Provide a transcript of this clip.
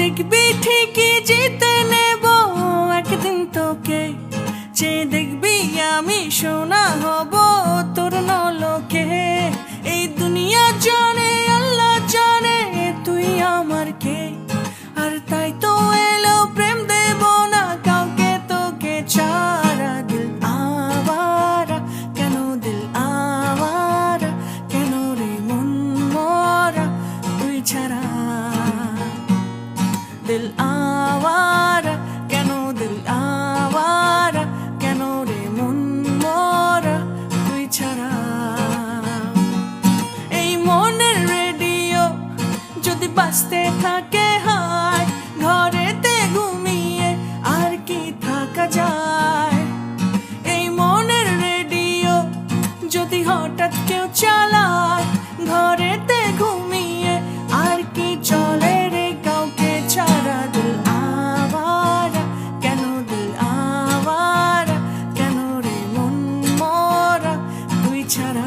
দেখবি ঠিকই জিতে নেব। একদিন তোকে যে দেখবি আমি শোনা হব। দিল আওয়ারা, কেন দিল আওয়ার, কেন রে মন মোরা তুই ছাড়া? এই মনের রেডিও যদি বাঁচতে থাকে হয়, ঘরেতে ঘুমিয়ে আর কি থাকা যায়? ছাড়া